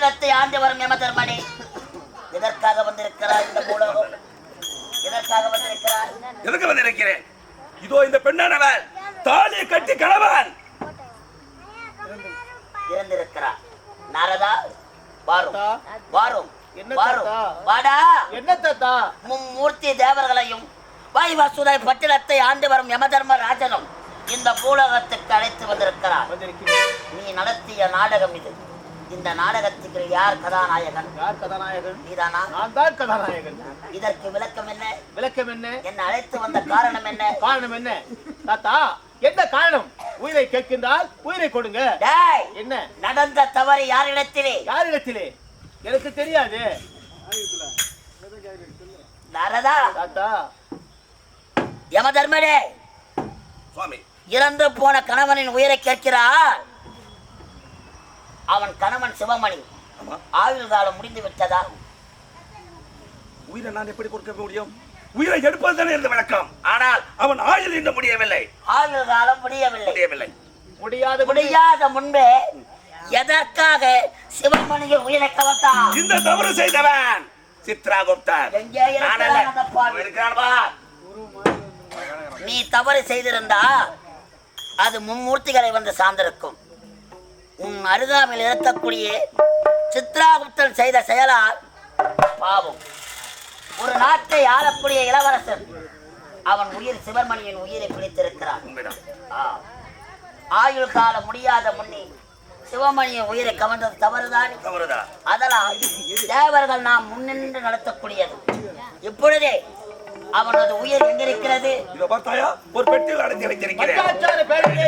பட்டினத்தை ஆண்டு வரும் யமதர்மனே எதற்காக வந்திருக்கிறார் இந்த பூலோகம்? எதற்காக வந்திருக்கிறார்? எதுக்கு வந்து இருக்கிறேன் இதோ இந்த பெண்ணானவன் தாலியை கட்டி கணவன். இறந்திருக்கிறார். நாரதா வாரும். வாரும் என்ன வாரும். தாத்தா? வாடா. என்ன தாத்தா? மும்மூர்த்தி தேவர்களையும் வாய்வாசுதை பட்டினத்தை ஆண்டு வரும் யமதர்ம ராஜனும் இந்த பூலோகத்துக்கு அழைத்து வந்திருக்கிறார். வந்திருக்கிறேன். நீ நடத்திய நாடகம் இது. இந்த நாடகத்துக்கு யார் கதாநாயகன்? யார் கதாநாயகன்? நீதானா? நான் தான் கதாநாயகன். இதற்கு விளக்கம் என்ன? விளக்கம் என்ன? என்னை அழைத்து வந்த காரணம் என்ன? காரணம் என்ன? தாத்தா என்ன காரணம்? உயிரை கேட்கின்றால் உயிரை கொடுங்க. டேய் என்ன? நடந்த தவறு யாரிடத்திலே? யாரிடத்திலே? எனக்கு தெரியாது. நாரதா தாத்தா. யமதர்மனே சுவாமி. இறந்து போன கணவனின் உயிரை கேட்கிறார். அவன் கணவன் சிவமணி. ஆயுள் காலம் முடிந்து விட்டதா உயிரை நான் எப்படி கொடுக்க முடியும்? உயிரை எடுப்பது தானே இருந்த விளக்கம் ஆனால் அவன் ஆயுள் இன்னும் முடியவில்லை. ஆயுள் காலம் முடியவில்லை. முடியவில்லை. முடியாத முடியாத முன்பே எதற்காக சிவமணியின் உயிரை கவர்த்தான் இந்த தவறு செய்தவன்? இருக்கிறான் வா. நீ தவறு செய்திருந்தா அது மும்மூர்த்திகளை வந்து சார்ந்திருக்கும். உன் அருகாமையில் இருக்கக்கூடிய சித்ராகுப்தன் செய்த செயலால் பாவம். ஒரு நாட்டை ஆளக்கூடிய இளவரசன் அவன் உயிர் சிவமணியின் உயிரை பிடித்திருக்கிறான். ஆயுள் காலம் முடியாத முன்னே சிவமணியின் உயிரை கவர்ந்தது தவறுதான். தவறுதா அதனால் தேவர்கள் நாம் முன்னின்று நடத்தக்கூடியது. இப்பொழுதே அவனது உயிர் எங்கிருக்கிறது? ஒரு பெட்டியில்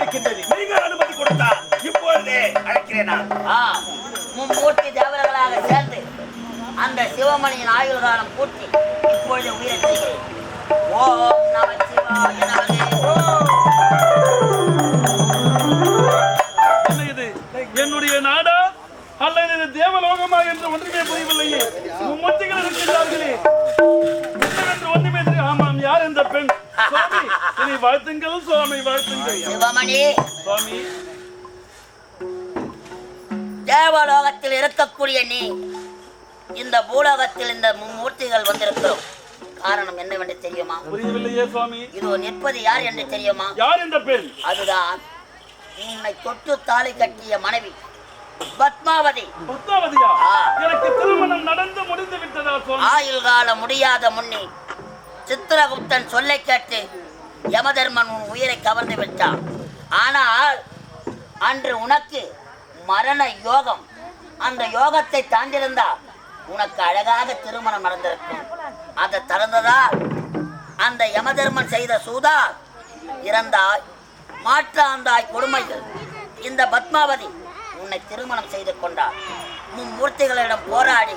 இருக்கின்றது நீங்கள் அனுமதி இப்பொழுதே ஆ மும்மூர்த்தி தேவர்களாக சேர்ந்து அந்த சிவமணியின் ஆயுள் காலம் கூட்டி இப்பொழுது உயிரை செய்கிறேன் ஓம் நம சிவாய என்னுடைய நாடா? அல்லது இது தேவலோகமா என்று ஒன்றுமே புரியவில்லையே. மும்மூர்த்திகள் இருக்கின்றார்களே. என்று ஒன்றுமே தெரிய- ஆமாம் யார் இந்த பெண்? சுவாமி இனி வாழ்த்துங்கள் சுவாமி வாழ்த்துங்கள். சிவமணி. சுவாமி. தேவலோகத்தில் இருக்கக்கூடிய நீ இந்த பூலோகத்தில் இந்த மும்மூர்த்திகள் வந்திருக்கிறோம். காரணம் என்னவென்று தெரியுமா? புரியவில்லையே சுவாமி. இது நிற்பது யார் என்று தெரியுமா? யார் இந்த பெண்? அதுதான் உன்னை தொட்டு தாலி கட்டிய மனைவி பத்மாவதி. பத்மாவதியா. எனக்கு திருமணம் நடந்து முடிந்து விட்டதா சுவாமி? ஆயுள் காலம் முடியாத முன்னே சித்திரகுப்தன் சொல்லை கேட்டு யமதர்மன் உன் உயிரை கவர்ந்து விட்டான். ஆனால் அன்று உனக்கு மரண யோகம். அந்த யோகத்தை தாண்டிருந்தால் உனக்கு அழகாக திருமணம் நடந்திருக்கும். அதை திறந்ததா அந்த யமதர்மன் செய்த சூதா இறந்தாய் மாற்றாந்தாய் கொடுமைகள். இந்த பத்மாவதி உன்னை திருமணம் செய்து கொண்டார். மும்மூர்த்திகளிடம் போராடி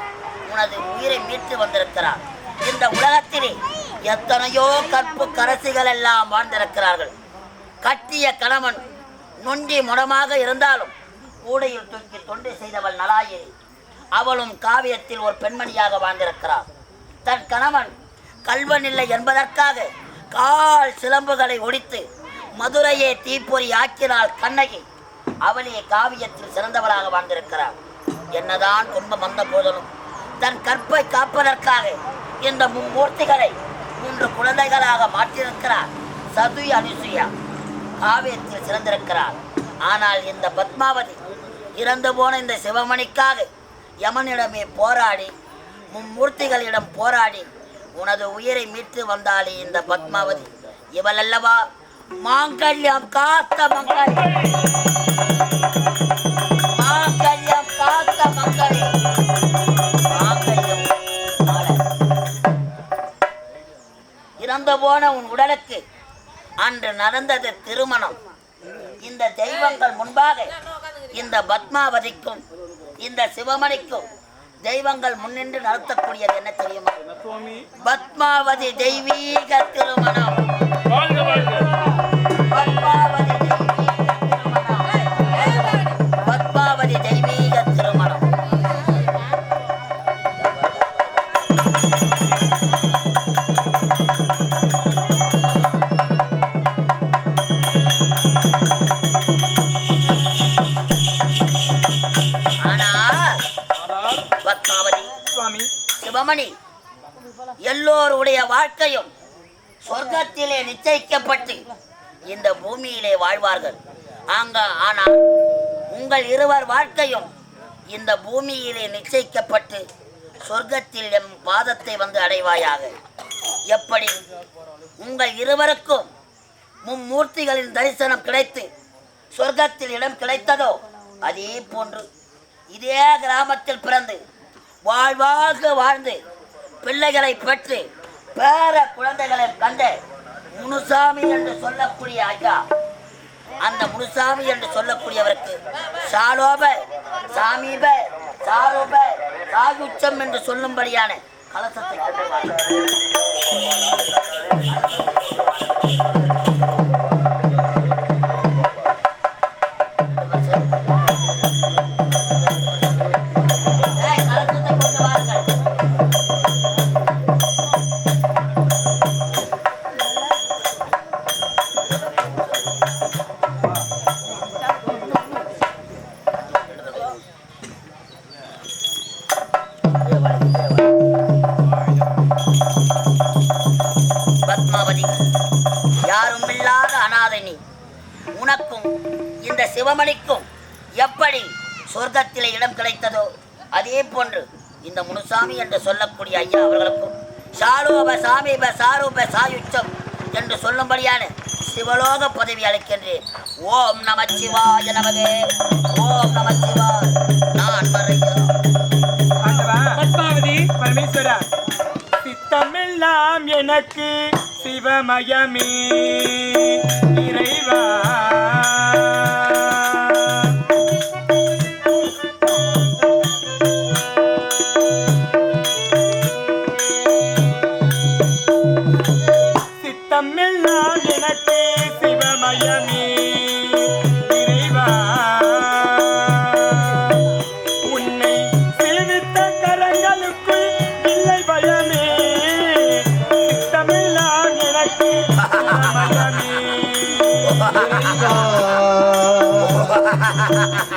உனது உயிரை மீட்டு வந்திருக்கிறார். இந்த உலகத்திலே எத்தனையோ கற்பு கரசிகள் எல்லாம் வாழ்ந்திருக்கிறார்கள். கட்டிய கணவன் நொண்டி முடமாக இருந்தாலும் கூடையில் தூக்கி தொண்டு செய்தவள் நலாயிரி அவளும் காவியத்தில் ஒரு பெண்மணியாக வாழ்ந்திருக்கிறாள். தன் கணவன் கல்வன் இல்லை என்பதற்காக கால் சிலம்புகளை ஒடித்து மதுரையை தீப்பொறி ஆக்கினாள் கண்ணகி. அவளே காவியத்தில் சிறந்தவளாக வாழ்ந்திருக்கிறார் என்னதான் துன்பம் வந்த போதிலும் தன் கற்பை காப்பதற்காக இந்த மும்மூர்த்திகளை மூன்று குழந்தைகளாக மாற்றியிருக்கிறார் சதுய அனுசுயா. காவியத்தில் சிறந்திருக்கிறார். ஆனால் இந்த பத்மாவதி இறந்து போன இந்த சிவமணிக்காக யமனிடமே போராடி மும்மூர்த்திகளிடம் போராடி உனது உயிரை மீட்டு வந்தாளே இந்த பத்மாவதி. இவள் அல்லவா மாங்கல்யம் காத்த மங்கள். மாங்கல்யம் காத்த மங்களே. மாங்கல்யம் இறந்து போன உன் உடலுக்கு அன்று நடந்தது திருமணம். இந்த தெய்வங்கள் முன்பாக இந்த பத்மாவதிக்கும் இந்த சிவமணிக்கும் தெய்வங்கள் முன்னின்று நடத்தக்கூடியது என்ன தெரியுமா? பத்மாவதி தெய்வீக திருமணம். வாழ்க்கையும் சொர்க்கத்திலே நிச்சயிக்கப்பட்டு இந்த பூமியிலே வாழ்வார்கள். அங்க ஆனால் உங்கள் இருவர் வாழ்க்கையும் இந்த பூமியிலே நிச்சயிக்கப்பட்டு சொர்க்கத்தில் எம் பாதத்தை வந்து அடைவாயாக. எப்படி? உங்கள் இருவருக்கும் மும்மூர்த்திகளின் தரிசனம் கிடைத்து சொர்க்கத்தில் இடம் கிடைத்ததோ அதே போன்று இதே கிராமத்தில் பிறந்து வாழ்வாக வாழ்ந்து பிள்ளைகளை பெற்று பேர குழந்தைகளை கண்ட முனுசாமி என்று சொல்லக்கூடிய ஐயா. அந்த முனுசாமி என்று சொல்லக்கூடியவருக்கு சாலோப சாமீப சாரோப சாகுச்சம் என்று சொல்லும்படியான கலசத்தை கொண்டு சிவமணிக்கும் எப்படி சொர்க்கத்திலே இடம் கிடைத்ததோ அதே போன்று இந்த முனுசாமி என்று சொல்லக்கூடிய ஐயா அவர்களுக்கும் சாலோப சாமீப சாரூப சாயுச்சம் என்று சொல்லும்படியான சிவலோக பதவி அளிக்கின்றேன். ஓம் நமச்சிவாய நமகே ஓம் நமச்சிவாய. நான் மறையா. பத்மாவதி பரமேஸ்வரா சித்தமெல்லாம் எனக்கு சிவமயமே இறைவா. 哈哈哈哈哈哈哈哈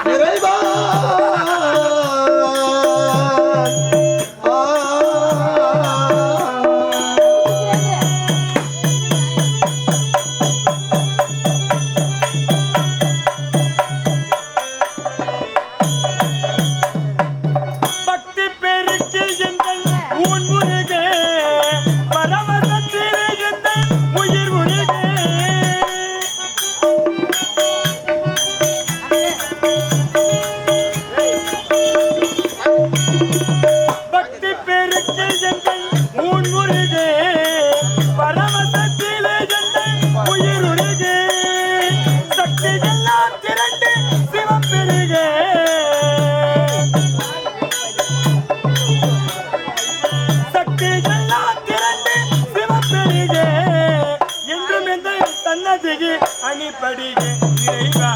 அணிபடிக இறைவா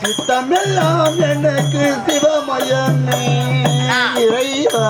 சித்தமெல்லாம் எனக்கு சிவமயமே. இறைவா.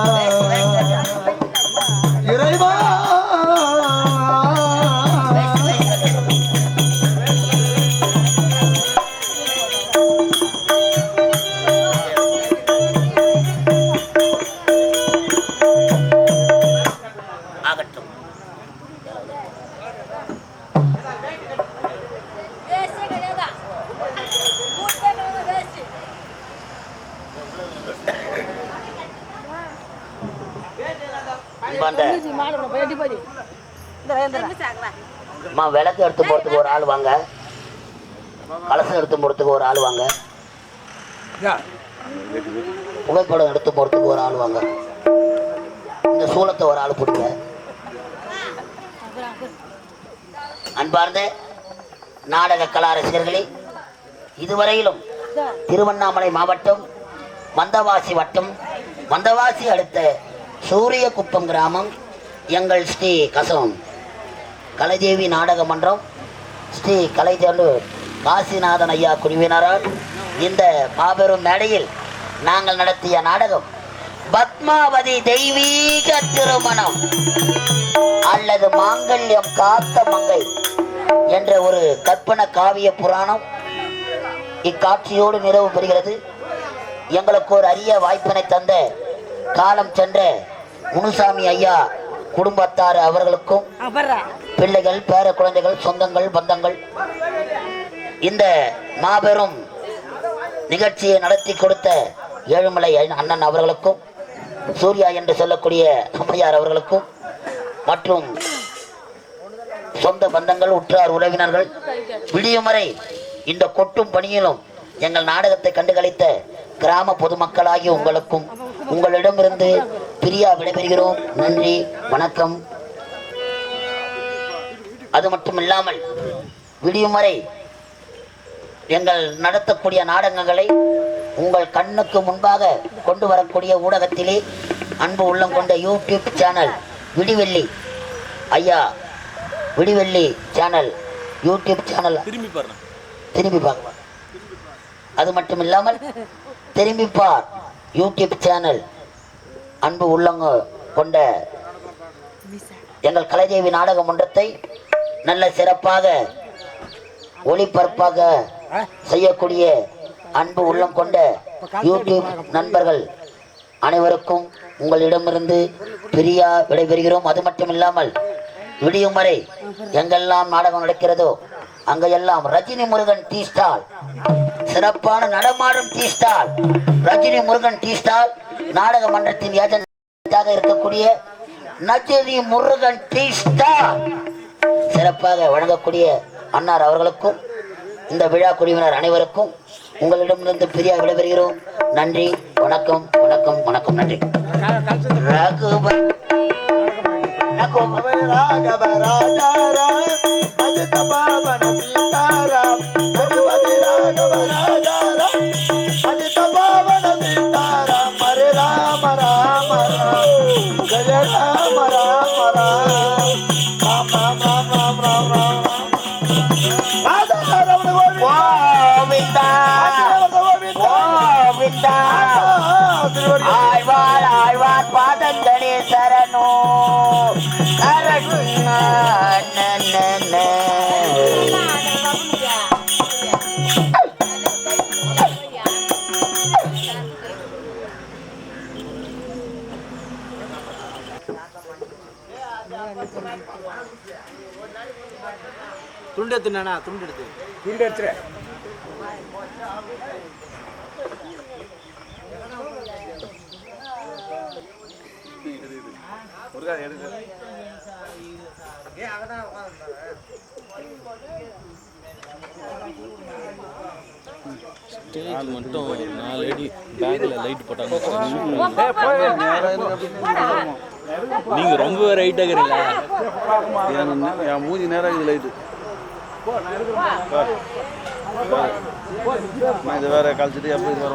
சாக்கலாம் அம்மா விளக்கு எடுத்து போறதுக்கு ஒரு ஆள் வாங்க. கலசம் எடுத்து போறதுக்கு ஒரு ஆள் வாங்க. புகைப்படம் எடுத்து போறதுக்கு ஒரு ஆள் வாங்க. இந்த சூளத்தை ஒரு ஆள் பிடிங்க அன்பார்ந்த நாடக கலா ரசிகர்களே இதுவரையிலும் திருவண்ணாமலை மாவட்டம் மந்தவாசி வட்டம் மந்தவாசி அடுத்த சூரியகுப்பம் கிராமம் எங்கள் ஸ்ரீ கசவம் கலைதேவி நாடக மன்றம் ஸ்ரீ கலைதேவலூர் காசிநாதன் ஐயா குழுவினரால் இந்த மாபெரும் மேடையில் நாங்கள் நடத்திய நாடகம் பத்மாவதி தெய்வீக திருமணம் அல்லது மாங்கல்யம் காத்த மங்கை என்ற ஒரு கற்பன காவிய புராணம் இக்காட்சியோடு நிறைவு பெறுகிறது. எங்களுக்கு ஒரு அரிய வாய்ப்பினை தந்த காலம் சென்ற முனுசாமி ஐயா குடும்பத்தார் அவர்களுக்கும் பிள்ளைகள் பேர குழந்தைகள் சொந்தங்கள் பந்தங்கள். இந்த மாபெரும் நிகழ்ச்சியை நடத்தி கொடுத்த ஏழுமலை அண்ணன் அவர்களுக்கும் சூர்யா என்று சொல்லக்கூடிய அம்மையார் அவர்களுக்கும் மற்றும் சொந்த பந்தங்கள் உற்றார் உறவினர்கள் விடியும் வரை இந்த கொட்டும் பணியிலும் எங்கள் நாடகத்தை கண்டுகளித்த கிராம பொதுமக்களாகிய உங்களுக்கும் உங்களிடமிருந்து பிரியா விடைபெறுகிறோம். நன்றி வணக்கம். அது மட்டும் இல்லாமல் விடியும் வரை எங்கள் நடத்தக்கூடிய நாடகங்களை உங்கள் கண்ணுக்கு முன்பாக கொண்டு வரக்கூடிய ஊடகத்திலே அன்பு உள்ளம் கொண்ட யூடியூப் சேனல் விடிவெள்ளி. ஐயா விடிவெள்ளி சேனல் யூடியூப் சேனல் திரும்பி பார்க்கலாம். அது மட்டும் இல்லாமல் திரும்பி பார் யூடியூப் சேனல் அன்பு உள்ளங்க கொண்ட எங்கள் கலைதேவி நாடக மன்றத்தை நல்ல சிறப்பாக ஒளிபரப்பாக செய்யக்கூடிய அன்பு உள்ளம் கொண்ட யூடியூப் நண்பர்கள் அனைவருக்கும் உங்களிடமிருந்து பிரியா விடைபெறுகிறோம். அது மட்டும் இல்லாமல் விடியும் வரை எங்கெல்லாம் நாடகம் நடக்கிறதோ அங்கெல்லாம் ரஜினி முருகன் டீ ஸ்டால் சிறப்பான நடமாடும் tea stall Rajini Murugan tea stall நாடக மன்றத்தின் ஏஜென்டாக இருக்கக்கூடிய நஜினி முருகன் டீ சிறப்பாக வழங்கக்கூடிய அன்னார் அவர்களுக்கும் இந்த விழா குழுவினர் அனைவருக்கும் உங்களிடமிருந்து பிரியா விடைபெறுகிறோம். நன்றி வணக்கம் வணக்கம் வணக்கம் நன்றி. ரகுப- ராகவ துண்டு எடுத்துனா துண்டு எடுத்து துண்டு எடுத்துரு. ஸ்டேஜ் மட்டும் நாலு அடி பேக்ல லைட் போட்டாங்க நீங்க ரொம்ப ரைட்டா இருக்கிறீங்களா? என் மூஞ்சி நேரம் இது லைட்டு இது வேற கழிச்சிட்டு எப்படி இது வேற